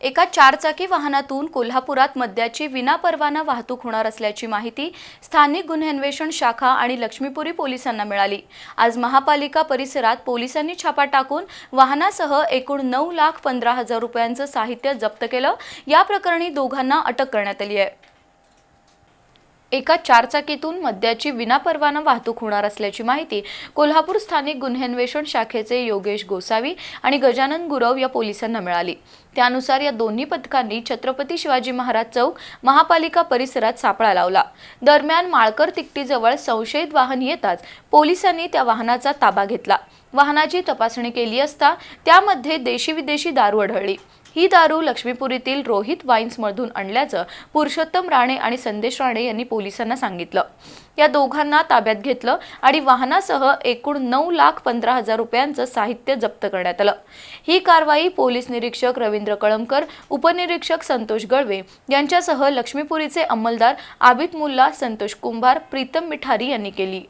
एका चारचाकी वाहनातून कोल्हापुरात मद्याची विनापरवाना वाहतूक होणार असल्याची माहिती स्थानिक गुन्हे अन्वेषण शाखा आणि लक्ष्मीपुरी पोलिसांना मिळाली. आज महापालिका परिसरात पोलिसांनी छापा टाकून वाहनासह एकूण नऊ लाख पंधरा हजार रुपयांचं साहित्य जप्त केलं. या प्रकरणी दोघांना अटक करण्यात आली आहे. एका चारचाकीतून मद्याची विनापरवाना वाहतूक होणार असल्याची माहिती कोल्हापूर स्थानिक गुन्हे अन्वेषण शाखेचे योगेश गोसावी आणि गजानन गुरव या पोलिसांना मिळाली. त्यानुसार या दोन्ही पथकांनी छत्रपती शिवाजी महाराज चौक महापालिका परिसरात सापळा लावला. दरम्यान माळकर तिकटीजवळ संशयित वाहन येताच पोलिसांनी त्या वाहनाचा ताबा घेतला. वाहनाची तपासणी केली असता त्यामध्ये देशी विदेशी दारू आढळली. ही दारू लक्ष्मीपुरीतील रोहित वाईन्समधून आणल्याचं पुरुषोत्तम राणे आणि संदेश राणे यांनी पोलिसांना सांगितलं. या दोघांना ताब्यात घेतलं आणि वाहनासह एकूण नऊ लाख पंधरा हजार रुपयांचं साहित्य जप्त करण्यात आलं. ही कारवाई पोलीस निरीक्षक रवींद्र कळमकर उपनिरीक्षक संतोष गळवे यांच्यासह लक्ष्मीपुरीचे अंमलदार आबिद मुल्ला संतोष कुंभार प्रीतम मिठारी यांनी केली.